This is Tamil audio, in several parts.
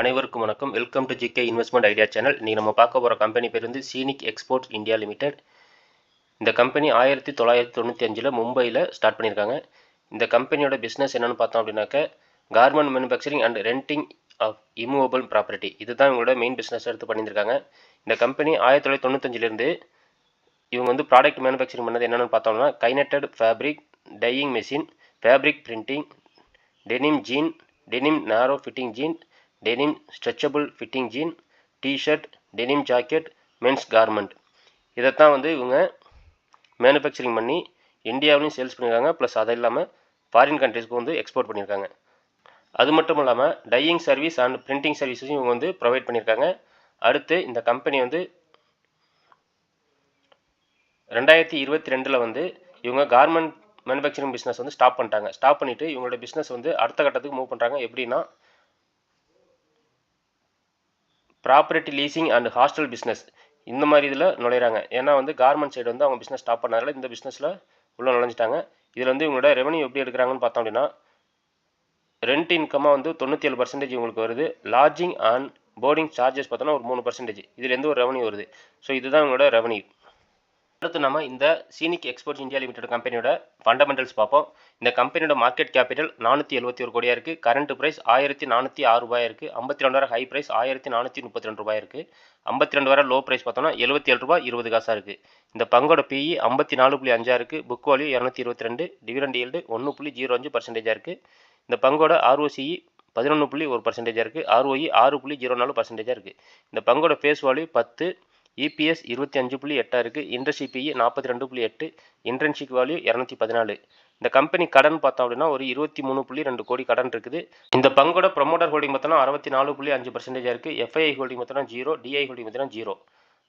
அனைவருக்கும் வணக்கம். Welcome to G K investment idea channel இன்றைக்கி நம்ம பார்க்க போகிற கம்பெனி பேர் வந்து சீனிக் எக்ஸ்போர்ட் இந்தியா லிமிடெட் இந்த கம்பெனி ஆயிரத்தி தொள்ளாயிரத்தி தொண்ணூற்றி அஞ்சில் மும்பையில் ஸ்டார்ட் பண்ணியிருக்காங்க. இந்த கம்பெனியோட பிஸ்னஸ் என்னென்னு பார்த்தோம் அப்படின்னாக்க garment manufacturing and renting of immovable property இதுதான் இவங்களோட மெயின் பிஸ்னஸ் எடுத்து பண்ணியிருக்காங்க இந்த கம்பெனி ஆயிரத்தி தொள்ளாயிரத்தி தொண்ணூத்தஞ்சிலேருந்து இவங்க வந்து ப்ராடக்ட் மேனுஃபேக்சரிங் பண்ணது என்னென்னு பார்த்தோம்னா knitted fabric dyeing machine fabric printing denim jean denim narrow fitting jean denim stretchable fitting jean T shirt denim jacket men's garment இதைத்தான் வந்து இவங்க மேனுஃபேக்சரிங் பண்ணி இந்தியாவிலையும் சேல்ஸ் பண்ணியிருக்காங்க ப்ளஸ் அது இல்லாமல் ஃபாரின் கண்ட்ரீஸ்க்கு வந்து எக்ஸ்போர்ட் பண்ணியிருக்காங்க அது மட்டும் இல்லாமல் டையிங் சர்வீஸ் அண்ட் பிரிண்டிங் சர்வீஸஸும் இவங்க வந்து ப்ரொவைட் பண்ணியிருக்காங்க அடுத்து இந்த கம்பெனி வந்து ரெண்டாயிரத்தி இருபத்தி ரெண்டில் வந்து இவங்க கார்மெண்ட் மேனுஃபேக்சரிங் பிஸ்னஸ் வந்து ஸ்டாப் பண்ணிட்டாங்க. ஸ்டாப் பண்ணிவிட்டு இவங்களோட பிஸ்னஸ் வந்து அடுத்த கட்டத்துக்கு மூவ் பண்ணுறாங்க எப்படின்னா property leasing and hostel business இந்த மாதிரி இதில் நுழையிறாங்க. ஏன்னா வந்து கார்மெண்ட் சைடு வந்து அவங்க பிஸ்னஸ் ஸ்டாப் பண்ணதால இந்த பிஸ்னஸில் உள்ளே நுழைஞ்சிட்டாங்க. இதில் வந்து இவங்களோட ரெவன்யூ எப்படி எடுக்கிறாங்கன்னு பார்த்தோம் அப்படின்னா ரெண்ட் இன்கமாக வந்து தொண்ணூற்றி ஏழு பர்சன்டேஜ் உங்களுக்கு வருது. லாட்ஜிங் அண்ட் போர்டிங் சார்ஜஸ் பார்த்தோன்னா ஒரு மூணு பர்சன்டேஜ் இதுலேருந்து ஒரு ரெவன்யூ வருது. ஸோ இதுதான் இவங்களோட ரெவன்யூ அடுத்து நம்ம இந்த சீனிக் எக்ஸ்போர்ட்ஸ் இந்தியா லிமிடெட் கம்பெனியோட ஃபண்டமெண்டல்ஸ் பார்ப்போம். இந்த கம்பெனியோட மார்க்கெட் கேபிட்டல் நானூற்றி எழுபத்தி ஒரு கோடியாக இருக்குது கரண்ட் ப்ரைஸ் ஆயிரத்தி நானூற்றி ஆறு ரூபாய் இருக்குது ஐம்பத்தி ரெண்டாயிரம் ஹை ப்ரைஸ் ஆயிரத்தி நானூற்றி முப்பத்தி ரெண்டு ரூபாய் இருக்குது ஐம்பத்தி ரெண்டு வரை லோ ப்ரைஸ் பார்த்தோம்னா எழுபத்தி ஏழு ரூபாய் இருபது காசாக இருக்குது இந்த பங்கோட பிஇ ஐம்பத்தி நாலு புள்ளி அஞ்சாக இருக்குது புக் வேல்யூ இரநூத்தி இருபத்தி ரெண்டு. டிவிடெண்ட் ஈல்டு ஒன்று புள்ளி ஜீரோ அஞ்சு பர்சன்டேஜாக இருக்குது இந்த பங்கோட ஆர்ஓசிஇ பதினொன்று புள்ளி ஒரு பர்சன்டேஜாக இருக்குது ஆர்ஓஇ ஆறு புள்ளி ஜீரோ நாலு பர்சன்டேஜாக இருக்குது இந்த பங்கோட ஃபேஸ் வேல்யூ பத்து இபிஎஸ் இருபத்தி அஞ்சு புள்ளி எட்டாக இருக்குது இண்டஸ்ட்ரி நாற்பத்தி ரெண்டு புள்ளி எட்டு இன்டர்ன்ஷிப் வேல்யூ இரநூத்தி பதினாலு. இந்த கம்பெனி கடன் பார்த்தோம் அப்படின்னா ஒரு இருபத்தி மூணு புள்ளி ரெண்டு கோடி கடன் இருக்குது. இந்த பங்கோட ப்ரொமோட்டர் ஹோல்டிங் பார்த்தோன்னா அறுபத்தி நாலு புள்ளி அஞ்சு பர்சன்டேஜாக இருக்குது எஃப்ஐஐ ஹோல்டிங் பார்த்தோன்னா ஜீரோ டிஐ ஹோல்டிங் பார்த்தோன்னா ஜீரோ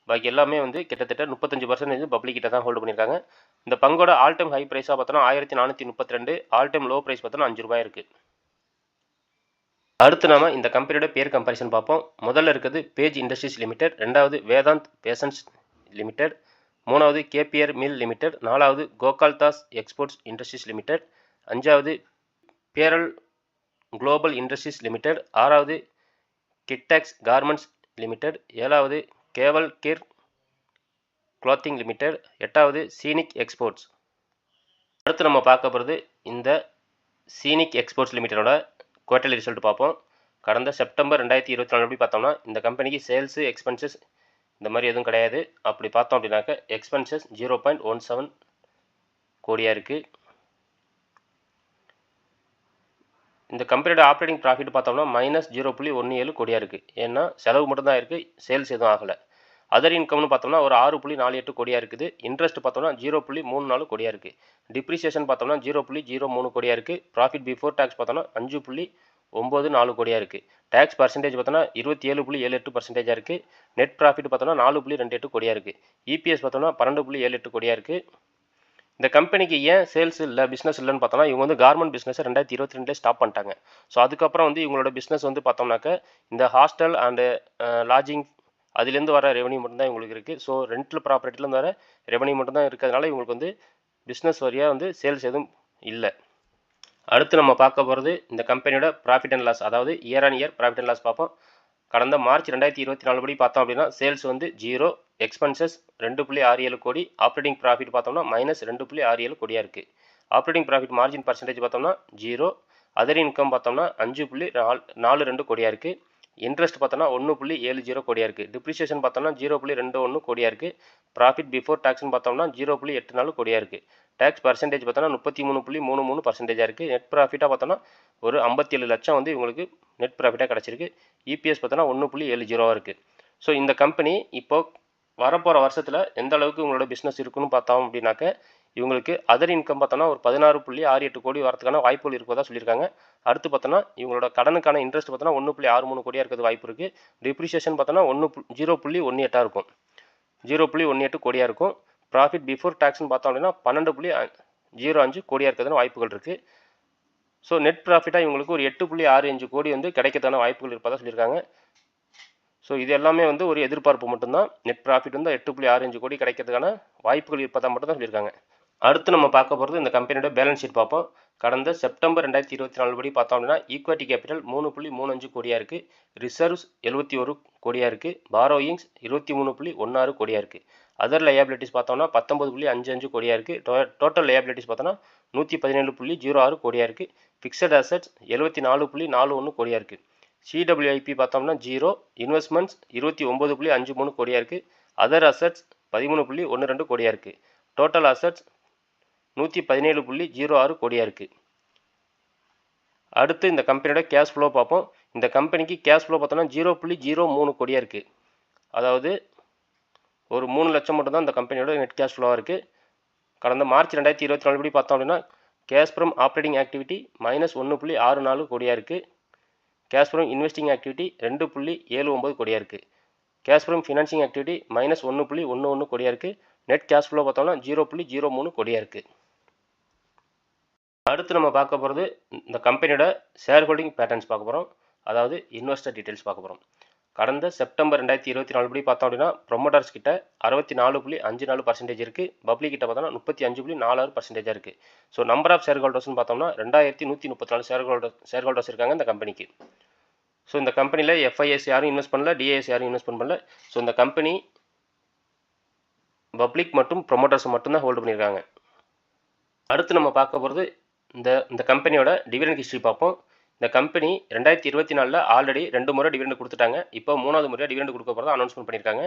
பாக்கி எல்லாமே வந்து கிட்டத்தட்ட முப்பத்தஞ்சு பர்சன்டேஜ் பப்ளிக் கிட்ட தான் ஹோல்டு பண்ணியிருக்காங்க இந்த பங்கோட ஆல் டைம் ஹை ப்ரைஸாக பார்த்தோன்னா ஆயிரத்தி நானூற்றி முப்பத்தி ரெண்டு ஆல் டைம் லோ ப்ரைஸ் பார்த்தோன்னா அஞ்சு ரூபாய் இருக்குது அடுத்து நாம இந்த கம்பெனியோட பேர் கம்பாரிசன் பார்ப்போம். முதல்ல இருக்குது பேஜ் இண்டஸ்ட்ரீஸ் லிமிடெட் ரெண்டாவது வேதாந்த் பேசன்ஸ் லிமிடெட் மூணாவது கேபிஆர் மில் லிமிடெட் நாலாவது கோகால்தாஸ் எக்ஸ்போர்ட்ஸ் இண்டஸ்ட்ரீஸ் லிமிடெட் அஞ்சாவது பேரல் குளோபல் இண்டஸ்ட்ரீஸ் லிமிடெட் ஆறாவது கிட்டாக்ஸ் கார்மெண்ட்ஸ் லிமிடெட் ஏழாவது கேவல் கிர் கிளாத்திங் லிமிடெட் எட்டாவது சீனிக் எக்ஸ்போர்ட்ஸ் அடுத்து நம்ம பார்க்க போகிறது இந்த சீனிக் எக்ஸ்போர்ட்ஸ் லிமிடெடோட குவார்டர்லி ரிசல்ட் பார்ப்போம். கடந்த செப்டம்பர் ரெண்டாயிரத்தி இருபத்தி நாலு அப்படி பார்த்தோம்னா இந்த கம்பெனிக்கு சேல்ஸு எக்ஸ்பென்சஸ் இந்த மாதிரி எதுவும் கிடையாது. அப்படி பார்த்தோம் அப்படின்னாக்க expenses zero point one seven கோடியாக இருக்குது இந்த கம்பெனியோட ஆப்ரேட்டிங் ப்ராஃபிட் பார்த்தோம்னா மைனஸ் ஜீரோ புள்ளி ஒன்று ஏழு கோடியாக இருக்குது ஏன்னா செலவு மட்டும்தான் இருக்குது சேல்ஸ் எதுவும் ஆகலை. அதர் இன்கம்னு பார்த்தோம்னா ஒரு ஆறு புள்ளி நாலு எட்டு கோடியாக இருக்குது. இன்ட்ரெஸ்ட் பார்த்தோம்னா ஜீரோ புள்ளி மூணு நாலு கோடியாக இருக்குது டிப்ரிசியேஷன் பார்த்தோம்னா ஜீரோ புள்ளி ஜீரோ மூணு கோடியாக இருக்குது ப்ராஃபிட் பிஃபோர் டேக்ஸ் பார்த்தோம்னா அஞ்சு புள்ளி ஒம்பது நாலு கோடியாக இருக்குது டேக்ஸ் பர்சன்டேஜ் பார்த்தோம்னா இருபத்தி ஏழு புள்ளி ஏழு எட்டு பர்சன்டேஜாக இருக்குது நெட் ப்ராஃபிட் பார்த்தோம்னா நாலு புள்ளி ரெண்டு எட்டு கோடியாக இருக்குது இபிஎஸ் பார்த்தோம்னா பன்னெண்டு புள்ளி ஏழு எட்டு கோடியாக இருக்குது இந்த கம்பெனிக்கு ஏன் சேல்ஸ் இல்லை பிஸ்னஸ் இல்லைன்னு பார்த்தோம்னா இவங்க வந்து கார்மெண்ட் பிஸ்னஸ் ரெண்டாயிரத்தி இருபத்தி ரெண்டுலேயே ஸ்டாப் பண்ணிட்டாங்க. ஸோ அதுக்கப்புறம் வந்து இவங்களோட பிஸ்னஸ் வந்து பார்த்தோம்னாக்க இந்த ஹாஸ்டல் அண்டு லாட்ஜிங் அதுலேருந்து வர ரெவன்யூ மட்டும்தான் இவங்களுக்கு இருக்குது ஸோ ரெண்டில் ப்ராப்பர்ட்டிலேருந்து வர ரெவன்யூ மட்டும்தான் இருக்கிறதுனால இவங்களுக்கு வந்து பிஸ்னஸ் வரியாக வந்து சேல்ஸ் எதுவும் இல்லை. அடுத்து நம்ம பார்க்க போகிறது இந்த கம்பெனியோட ப்ராஃபிட் அண்ட் லாஸ் அதாவது year on year profit and loss பார்ப்போம். கடந்த மார்ச் ரெண்டாயிரத்தி இருபத்தி நாலு படி பார்த்தோம் அப்படின்னா சேல்ஸ் வந்து ஜீரோ எக்ஸ்பென்சஸ் ரெண்டு புள்ளி ஆறு ஏழு கோடி ஆப்ரேட்டிங் ப்ராஃபிட் பார்த்தோம்னா மைனஸ் ரெண்டு புள்ளி ஆறு ஏழு கோடியாக இருக்குது ஆப்ரேட்டிங் ப்ராஃபிட் மார்ஜின் பர்சன்டேஜ் பார்த்தோம்னா ஜீரோ அதர் இன்கம் பார்த்தோம்னா அஞ்சு புள்ளி நாலு ரெண்டு கோடியாக இருக்குது இன்ட்ரெஸ்ட் பார்த்தோன்னா ஒன்று புள்ளி ஏழு ஜீரோ கோடியாக இருக்குது டிப்ரிசியேஷன் பார்த்தோம்னா ஜீரோ புள்ளி ரெண்டு ஒன்று கோடியாக இருக்குது ப்ராஃபிட் பிஃபோர் டேக்ஸ்னு பார்த்தோம்னா ஜீரோ புள்ளி எட்டு நாலு கோடியாக இருக்குது டேக்ஸ் பர்சன்டேஜ் பார்த்தோன்னா முப்பத்தி மூணு புள்ளி மூணு மூணு பர்சன்டேஜாக இருக்குது நெட் ப்ராஃபிட்டாக பார்த்தோன்னா ஒரு ஐம்பத்தி ஏழு லட்சம் வந்து இவங்களுக்கு நெட் ப்ராஃபிட்டாக கிடச்சிருக்கு. இபிஎஸ் பார்த்தோன்னா ஒன்று புள்ளி ஏழு ஜீரோவாக இருக்குது ஸோ இந்த கம்பெனி இப்போது வரப்போகிற வருஷத்தில் எந்த அளவுக்கு உங்களோட பிஸ்னஸ் இருக்குன்னு பார்த்தோம் அப்படின்னாக்க இவங்களுக்கு அதர் இன்கம் பார்த்தோன்னா ஒரு பதினாறு புள்ளி ஆறு எட்டு கோடி வரதுக்கான வாய்ப்புகள் இருப்பதாக சொல்லியிருக்காங்க. அடுத்து பார்த்தோன்னா இவங்களோட கடனுக்கான இன்ட்ரெஸ்ட் பார்த்தோன்னா ஒன்று புள்ளி ஆறு மூணு கோடியாக இருக்கிறது வாய்ப்பு இருக்குது டிப்ரிசியேஷன் பார்த்தோன்னா ஒன்று ஜீரோ புள்ளி ஒன்று எட்டாக இருக்கும். ஜீரோ புள்ளி ஒன்று எட்டு கோடியாக இருக்கும். ப்ராஃபிட் பிஃபோர் டேக்ஸ்னு பார்த்தோம் அப்படின்னா பன்னெண்டு புள்ளி ஜீரோ அஞ்சு கோடியாக இருக்கிறதுன வாய்ப்புகள் இருக்குது ஸோ நெட் ப்ராஃபிட்டாக இவங்களுக்கு ஒரு எட்டு புள்ளி ஆறு அஞ்சு கோடி வந்து கிடைக்கிறதுக்கான வாய்ப்புகள் இருப்பதாக சொல்லியிருக்காங்க. ஸோ இது எல்லாமே வந்து ஒரு எதிர்பார்ப்பு மட்டும்தான். நெட் ப்ராஃபிட் வந்து எட்டு புள்ளி ஆறு அஞ்சு கோடி கிடைக்கிறதுக்கான வாய்ப்புகள் இருப்பதாக மட்டும் தான் சொல்லியிருக்காங்க. அடுத்து நம்ம பார்க்க போகிறது இந்த கம்பெனியோட பேலன்ஸ் ஷீட் பார்ப்போம். கடந்த செப்டம்பர் ரெண்டாயிரத்தி இருபத்தி நாலு படி பார்த்தோம் அப்படின்னா ஈக்விட்டி கேபிட்டல் மூணு புள்ளி மூணு அஞ்சு கோடியாக இருக்குது ரிசர்வ்ஸ் எழுபத்தி ஒரு கோடியாக இருக்குது பாரோயிங்ஸ் இருபத்தி மூணு புள்ளி ஒன்றாறு கோடியாக இருக்குது அதர் லயபிலிட்டிஸ் பார்த்தோம்னா பத்தொம்பது புள்ளி அஞ்சு அஞ்சு கோடியாக இருக்குது டோட்டல் லயபிலிட்டிஸ் பார்த்தோன்னா நூற்றி பதினேழு புள்ளி ஜீரோ ஆறு கோடியாக இருக்குது ஃபிக்ஸட் அசட்ஸ் எழுபத்தி நாலு புள்ளி நாலு ஒன்று கோடியாக இருக்குது சிடபிள்யூஐபி பார்த்தோம்னா ஜீரோ இன்வெஸ்ட்மெண்ட்ஸ் இருபத்தி ஒம்பது புள்ளி அஞ்சு மூணு கோடியாக இருக்குது அதர் அசட்ஸ் பதிமூணு புள்ளி ஒன்று ரெண்டு கோடியாக இருக்குது டோட்டல் அசட்ஸ் நூற்றி பதினேழு புள்ளி ஜீரோ ஆறு கோடியாக இருக்குது அடுத்து இந்த கம்பெனியோட கேஷ் ஃப்ளோ பார்ப்போம். இந்த கம்பெனிக்கு கேஷ் ஃப்ளோ பார்த்தோம்னா ஜீரோ புள்ளி ஜீரோ மூணு கோடியாக இருக்குது அதாவது ஒரு மூணு லட்சம் மட்டும்தான் இந்த கம்பெனியோட நெட் கேஷ் ஃப்ளோவாக இருக்குது கடந்த மார்ச் ரெண்டாயிரத்தி இருபத்தி நாலு படி பார்த்தோம் அப்படின்னா cash from operating activity minus ஒன்று புள்ளி ஆறு நாலு கோடியாக இருக்குது கேஷ் ஃப்ரம் இன்வெஸ்டிங் ஆக்டிவிட்டி ரெண்டு புள்ளி ஏழு ஒம்பது கோடியாக இருக்குது cash from financing activity minus ஒன்று புள்ளி ஒன்று ஒன்று கோடியாக இருக்குது நெட் கேஷ் ஃப்ளோ பார்த்தோம்னா ஜீரோ புள்ளி ஜீரோ மூணு கோடியாக இருக்குது அடுத்து நம்ம பார்க்க போகிறது இந்த கம்பெனியோட ஷேர் ஹோல்டிங் பேட்டர்ன்ஸ் பார்க்க போகிறோம் அதாவது இன்வெஸ்டர் டீட்டெயில்ஸ் பார்க்க போகிறோம் கடந்த செப்டம்பர் ரெண்டாயிரத்தி இருபத்தி நாலு படி பார்த்தோம் அப்படின்னா ப்ரொமோட்டர்ஸ் கிட்ட அறுபத்தி நாலு புள்ளி அஞ்சு நாலு பர்சன்டேஜ் இருக்குது பப்ளிக் கிட்ட பார்த்தோம்னா முப்பத்தி அஞ்சு புள்ளி நாலாறு பர்சன்டேஜாக இருக்குது ஸோ நம்பர் ஆஃப் ஷேர் ஹோல்டர்ஸ்னு பார்த்தோம்னா ரெண்டாயிரத்தி நூற்றி முப்பத்தி நாலு ஷேர் ஹோல்டர் ஷேர் ஹோல்டர்ஸ் இருக்காங்க இந்த கம்பெனிக்கு ஸோ இந்த கம்பெனியில் எஃப்ஐஎஸ் யாரும் இன்வெஸ்ட் பண்ணல டிஐஎஸ் யாரும் இன்வெஸ்ட் பண்ணல. ஸோ இந்த கம்பெனி பப்ளிக் மற்றும் ப்ரொமோட்டர்ஸ் மட்டும்தான் ஹோல்டு பண்ணியிருக்காங்க. அடுத்து நம்ம பார்க்க போகிறது இந்த இந்த கம்பெனியோட டிவிடெண்ட் ஹிஸ்ட்ரி பார்ப்போம். இந்த கம்பெனி ரெண்டாயிரத்தி இருபத்தி நாலில் ஆல்ரெடி ரெண்டு முறை டிவிடெண்ட் கொடுத்துட்டாங்க. இப்போ மூணாவது முறையாக டிவிடெண்ட் கொடுக்க போகிறதா அனௌன்ஸ்மெண்ட் பண்ணியிருக்காங்க.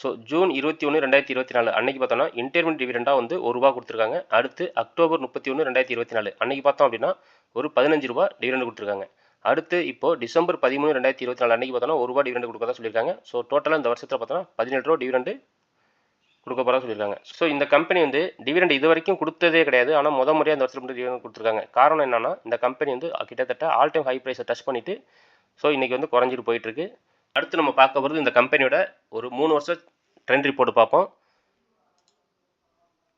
ஸோ ஜூன் இருபத்தி ஒன்று ரெண்டாயிரத்தி இருபத்தி நாலு அன்னைக்கு பார்த்தோம்னா இன்டர்மெண்ட் டிவிடெண்டாக வந்து ஒரு ரூபா கொடுத்துருக்காங்க. அடுத்து அக்டோபர் முப்பத்தி ஒன்று ரெண்டாயிரத்தி இருபத்தி நாலு அன்னைக்கு பார்த்தோம் அப்படின்னா ஒரு பதினஞ்சு ரூபா டிவிடெண்ட் கொடுத்துருக்காங்க. அடுத்து இப்போ டிசம்பர் பதிமூணு ரெண்டாயிரத்தி இருபத்தி நாலு அன்னைக்கு பார்த்தோம்னா ஒரு ரூபா டிவிடெண்ட் கொடுக்கறதா சொல்லியிருக்காங்க. ஸோ டோட்டலாக இந்த வருஷத்தில் பார்த்தோம்னா பதினெட்டு ரூபா டிவிடெண்ட் கொடுக்க போகிறதா சொல்லியிருக்காங்க. ஸோ இந்த கம்பெனி வந்து டிவிடெண்ட் இது வரைக்கும் கொடுத்ததே கிடையாது. ஆனால் முத முறையாக இந்த வருஷத்துல மட்டும் டிவிடெண்ட் கொடுத்துருக்காங்க. காரணம் என்னன்னா இந்த கம்பெனி வந்து கிட்டத்தட்ட ஆல் டைம் ஹை ப்ரைஸை டச் பண்ணிட்டு ஸோ இன்றைக்கி வந்து குறைஞ்சிட்டு போயிட்டு இருக்கு அடுத்து நம்ம பார்க்க போகிறது இந்த கம்பெனியோட ஒரு மூணு வருஷம் ட்ரெண்ட் ரிப்போர்ட் பார்ப்போம்.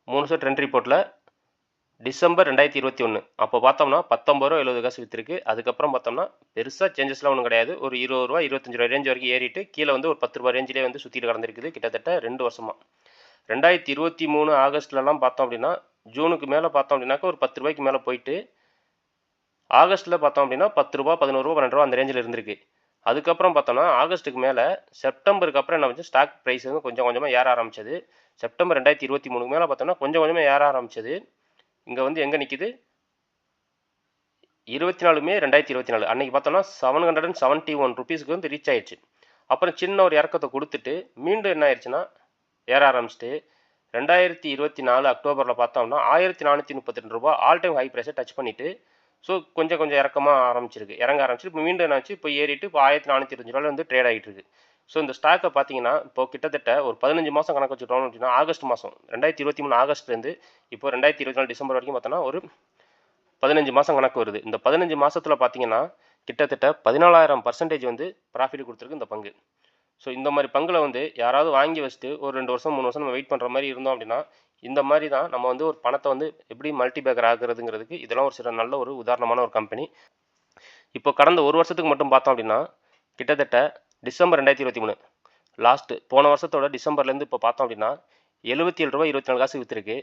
மூணு வருஷம் ட்ரெண்ட் ரிப்போர்ட்டில் டிசம்பர் ரெண்டாயிரத்தி இருபத்தி ஒன்று அப்போ பார்த்தோம்னா பத்தொம்பது ரூபா எழுபது காசு விற்றுருக்கு அதுக்கப்புறம் பார்த்தோம்னா பெருசாக சேஞ்சஸ்லாம் ஒன்றும் கிடையாது. ஒரு இருபது ரூபா இருபத்தஞ்சு ரூபா ரேஞ்ச் வரைக்கும் ஏறிட்டு கீழே வந்து ஒரு பத்து ரூபா ரேஞ்சிலே வந்து சுற்றிட்டு கடந்திருக்குது. கிட்டத்தட்ட ரெண்டு வருஷமாக ரெண்டாயிரத்தி இருபத்தி மூணு ஆகஸ்ட்லலாம் பார்த்தோம் அப்படின்னா ஜூனுக்கு மேலே பார்த்தோம் அப்படின்னாக்கா ஒரு பத்து ரூபாய்க்கு மேலே போயிட்டு ஆகஸ்ட்டில் பார்த்தோம் அப்படின்னா பத்து ரூபா பதினோரு ரூபா பன்னெண்டு ரூபா அந்த ரேஞ்சில் இருந்திருக்கு. அதுக்கப்புறம் பார்த்தோம்னா ஆகஸ்ட்டுக்கு மேலே செப்டம்பருக்கு அப்புறம் என்ன வந்து ஸ்டாக் ப்ரைஸ் வந்து கொஞ்சம் கொஞ்சமாக ஏற ஆரம்பிச்சது. செப்டம்பர் ரெண்டாயிரத்தி இருபத்தி மூணுக்கு மேலே பார்த்தோம்னா கொஞ்சம் கொஞ்சமாக ஏற ஆரம்பிச்சது. இங்கே வந்து எங்கே நிற்கிது இருபத்தி நாலு மே ரெண்டாயிரத்தி இருபத்தி நாலு. அன்றைக்கி பார்த்தோம்னா seven hundred and seventy one ருபீஸ்க்கு வந்து ரீச் ஆயிடுச்சு. அப்புறம் சின்ன ஒரு இறக்கத்தை கொடுத்துட்டு மீண்டும் என்ன ஆயிடுச்சுன்னா ஏற ஆரம்பிச்சிட்டு ரெண்டாயிரத்தி இருபத்தி நாலு அக்டோபரில் பார்த்தோம்னா ஆயிரத்தி நானூற்றி முப்பத்தி ரெண்டு ரூபா ஆல் டைம் ஹை ப்ரைஸை டச் பண்ணிவிட்டு ஸோ கொஞ்சம் கொஞ்சம் இறக்கமாக ஆரம்பிச்சிருக்கு. இறங்க ஆரம்பிச்சிட்டு இப்போ மீண்டும் என்னாச்சு இப்போ ஏறிட்டு இப்போ ஆயிரத்தி நானூற்றி இருபது ரூபாயில் வந்து ட்ரேட் ஆகிட்டு இருக்கு ஸோ இந்த ஸ்டாக்கை பார்த்தீங்கன்னா இப்போ கிட்டத்தட்ட ஒரு பதினஞ்சு மாதம் கணக்கு வச்சுட்டோம் அப்படின்னா ஆகஸ்ட் மாதம் ரெண்டாயிரத்தி இருபத்தி மூணு ஆகஸ்ட்லேருந்து இப்போ ரெண்டாயிரத்தி இருபத்தி நாலு டிசம்பர் வரைக்கும் பார்த்தோன்னா ஒரு பதினஞ்சு மாதம் கணக்கு வருது. இந்த பதினஞ்சு மாதத்தில் பார்த்தீங்கன்னா கிட்டத்தட்ட பதினாலாயிரம் பர்சன்டேஜ் வந்து ப்ராஃபிட் கொடுத்துருக்கு இந்த பங்கு. ஸோ இந்த மாதிரி பங்குல வந்து யாராவது வாங்கி வச்சுட்டு ஒரு ரெண்டு வருஷம் மூணு வருஷம் நம்ம வெயிட் பண்ணுற மாதிரி இருந்தோம் அப்படின்னா இந்த மாதிரி தான் நம்ம வந்து ஒரு பணத்தை வந்து எப்படி மல்டி பேக்கர் ஆகுறதுங்கிறதுக்கு இதெல்லாம் ஒரு சில நல்ல ஒரு உதாரணமான ஒரு கம்பெனி இப்போ கடந்த ஒரு வருஷத்துக்கு மட்டும் பார்த்தோம் அப்படின்னா கிட்டத்தட்ட டிசம்பர் ரெண்டாயிரத்தி இருபத்தி மூணு லாஸ்ட்டு போன வருஷத்தோட டிசம்பர்லேருந்து இப்போ பார்த்தோம் அப்படின்னா எழுபத்தி ஏழு ரூபாய் இருபத்தி நாலு காசு விற்றுருக்கு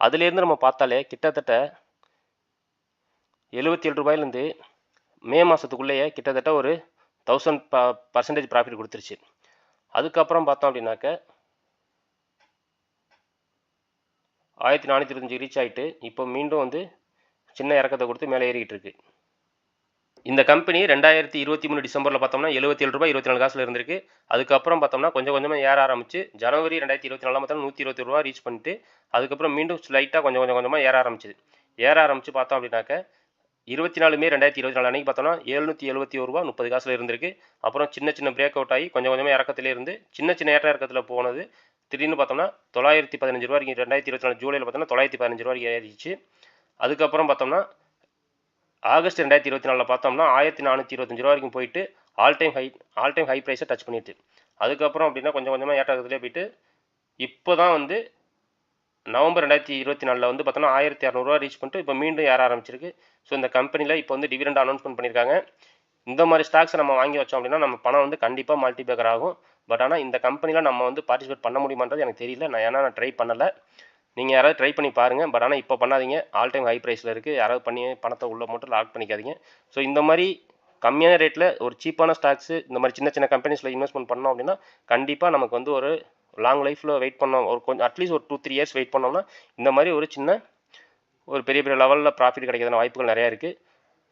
அதுலேருந்து நம்ம பார்த்தாலே கிட்டத்தட்ட எழுபத்தி ஏழு ரூபாயிலேருந்து மே மாதத்துக்குள்ளேயே கிட்டத்தட்ட ஒரு தௌசண்ட் ப பர்சன்டேஜ் ப்ராஃபிட் கொடுத்துருச்சு. அதுக்கப்புறம் பார்த்தோம் அப்படின்னாக்க ஆயிரத்தி நானூற்றி இருபத்தஞ்சி ரீச் ஆகிட்டு இப்போ மீண்டும் வந்து சின்ன இறக்கத்தை கொடுத்து மேலே ஏறிக்கிட்டு இருக்கு. இந்த கம்பெனி ரெண்டாயிரத்தி இருபத்தி மூணு டிசம்பரில் பார்த்தோம்னா எழுபத்தி ஏழு ரூபாய் இருபத்தி நாலு காசில் இருந்திருக்கு. அதுக்கப்புறம் பார்த்தோம்னா கொஞ்சம் கொஞ்சமாக ஏற ஆரம்பிச்சு ஜனவரி ரெண்டாயிரத்தி இருபத்தி நாலாம் பார்த்தா நூற்றி இருபத்தி ரூபா ரீச் பண்ணிட்டு அதுக்கப்புறம் மீண்டும் ஸ்லைட்டாக கொஞ்சம் கொஞ்சம் கொஞ்சமாக ஏற ஆரம்பிச்சிது. ஏற ஆரம்பிச்சு பார்த்தோம் அப்படின்னாக்க இருபத்தி நாலு மே ரெண்டாயிரத்தி இருபத்தி நாலு அன்றைக்கி பார்த்தோம்னா எழுநூற்றி எழுபத்தி ஒரு ரூபா முப்பது காசில் இருந்திருக்கு. அப்புறம் சின்ன சின்ன பிரேக் அவுட் ஆகி கொஞ்சம் கொஞ்சமாக இறக்கத்திலே இருந்து சின்ன சின்ன ஏற்ற இறக்கத்தில் போனது திடீர்னு பார்த்தோம்னா தொள்ளாயிரத்தி பதினஞ்சு ரூபா வரைக்கும் ரெண்டாயிரத்தி இருபத்தி நாலு ஜூலையில் பார்த்தோம்னா தொள்ளாயிரத்தி பதினஞ்சு ரூபா வரைக்கும் ஏறிச்சு அதுக்கப்புறம் பார்த்தோம்னா ஆகஸ்ட் ரெண்டாயிரத்தி இருபத்தி நாலில் பார்த்தோம்னா ஆயிரத்தி நானூற்றி இருபத்தஞ்சு ரூபா வரைக்கும் போயிட்டு all time high all time high ப்ரைஸை டச் பண்ணிட்டு. அதுக்கப்புறம் அப்படின்னா கொஞ்சம் கொஞ்சமாக ஏற்ற இறக்கத்துலேயே போயிட்டு இப்போ தான் வந்து நவம்பர் ரெண்டாயிரத்தி இருபத்தி நாலில் வந்து பார்த்தோன்னா ஆயிரத்தி இரநூறுவா ரீச் பண்ணிட்டு இப்போ மீண்டும் ஏற ஆரம்பிச்சிருக்கு? ஸோ இந்த கம்பெனியில் இப்போ வந்து டிவிடெண்ட் அனௌன்ஸ்மெண்ட் பண்ணியிருக்காங்க இந்த மாதிரி ஸ்டாக்ஸை நம்ம வாங்கி வச்சோம் அப்படின்னா நம்ம பணம் வந்து கண்டிப்பாக மல்டிபேக்கர் ஆகும். பட் ஆனால் இந்த கம்பெனியில் நம்ம வந்து பார்ட்டிசிபேட் பண்ண முடியுமான்றது எனக்கு தெரியல. நான் ஏன்னா நான் ட்ரை பண்ணலை. நீங்கள் யாராவது ட்ரை பண்ணி பாருங்கள் பட் ஆனால் இப்போ பண்ணாதீங்க. ஆல் டைம் ஹை ப்ரைஸில் இருக்குது யாராவது பண்ணி பணத்தை உள்ளே மட்டும் லாக் பண்ணிக்காதீங்க. ஸோ இந்த மாதிரி கம்மியான ரேட்டில் ஒரு சீப்பான ஸ்டாக்ஸு இந்த மாதிரி சின்ன சின்ன கம்பெனிஸில் இன்வெஸ்ட்மெண்ட் பண்ணோம் அப்படின்னா கண்டிப்பாக நமக்கு வந்து ஒரு லாங் லைஃப்பில் வெயிட் பண்ணோம் ஒரு கொஞ்சம் அட்லீஸ்ட் ஒரு டூ த்ரீ இயர்ஸ் வெயிட் பண்ணோம்னா இந்த மாதிரி ஒரு சின்ன ஒரு பெரிய பெரிய லெவலில் ப்ராஃபிட் கிடைக்கிறதுன வாய்ப்புகள் நிறையா இருக்குது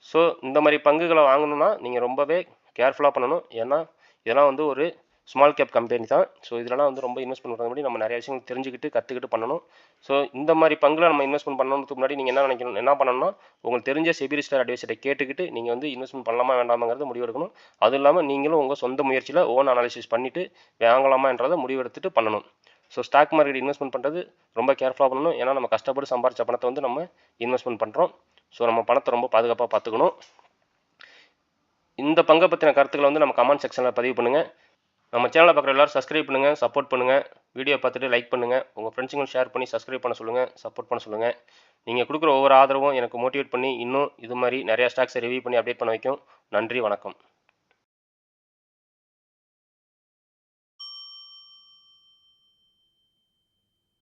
ஸோ இந்த மாதிரி பங்குகளை வாங்கணும்னா நீங்கள் ரொம்பவே கேர்ஃபுல்லாக பண்ணணும். ஏன்னா இதெல்லாம் வந்து ஒரு ஸ்மால் கேப் கம்பெனி தான். ஸோ இதெல்லாம் வந்து ரொம்ப இன்வெஸ்ட்மெண்ட் பண்ணுறது முன்னாடி நம்ம நிறைய விஷயங்கள் தெரிஞ்சுக்கிட்டு கற்றுக்கிட்டு பண்ணணும். ஸோ இந்த மாதிரி பங்குல நம்ம இன்வெஸ்ட்மெண்ட் பண்ணணுக்கு முன்னாடி நீங்கள் என்ன நினைக்கணும் என்ன பண்ணணும்னா உங்களுக்கு தெரிஞ்ச செபிரிஸ்டர் அட்வைஸரை கேட்டுக்கிட்டு நீங்கள் வந்து இன்வெஸ்ட்மெண்ட் பண்ணலாமா வேண்டாமாங்கிறது முடிவு எடுக்கணும். அதுவும் இல்லாமல் நீங்களும் உங்கள் சொந்த முயற்சியில் ஓன் அனாலிசிஸ் பண்ணிவிட்டு வாங்கலாமான்றதை முடிவெடுத்துட்டு பண்ணணும். ஸோ ஸ்டாக் மார்க்கெட் இன்வெஸ்ட்மெண்ட் பண்ணுறது ரொம்ப கேர்ஃபுல்லாக பண்ணணும். ஏன்னா நம்ம கஷ்டப்பட்டு சம்பாரிச்ச பணத்தை வந்து நம்ம இன்வெஸ்ட்மெண்ட் பண்ணுறோம் ஸோ நம்ம பணத்தை ரொம்ப பாதுகாப்பாக பார்த்துக்கணும். இந்த பங்கை பற்றின கருத்துக்களை வந்து நம்ம கமெண்ட் செக்ஷனில் பதிவு பண்ணுங்கள் நம்ம சேனலை பார்க்குற எல்லாரும் சப்ஸ்கிரைப் பண்ணுங்கள் சப்போர்ட் பண்ணுங்கள் வீடியோ பார்த்துட்டு லைக் பண்ணுங்கள் உங்கள் ஃப்ரெண்ட்ஸுங்களும் ஷேர் பண்ணி சப்ஸ்கிரைப் பண்ண சொல்லுங்கள் சப்போர்ட் பண்ண சொல்லுங்கள் நீங்கள் கொடுக்குற ஒவ்வொரு ஆதரவும் எனக்கு மோட்டிவேட் பண்ணி இன்னும் இது மாதிரி நிறையா ஸ்டாக்ஸை ரிவ்யூ பண்ணி அப்டேட் பண்ண வைக்கும். நன்றி வணக்கம்.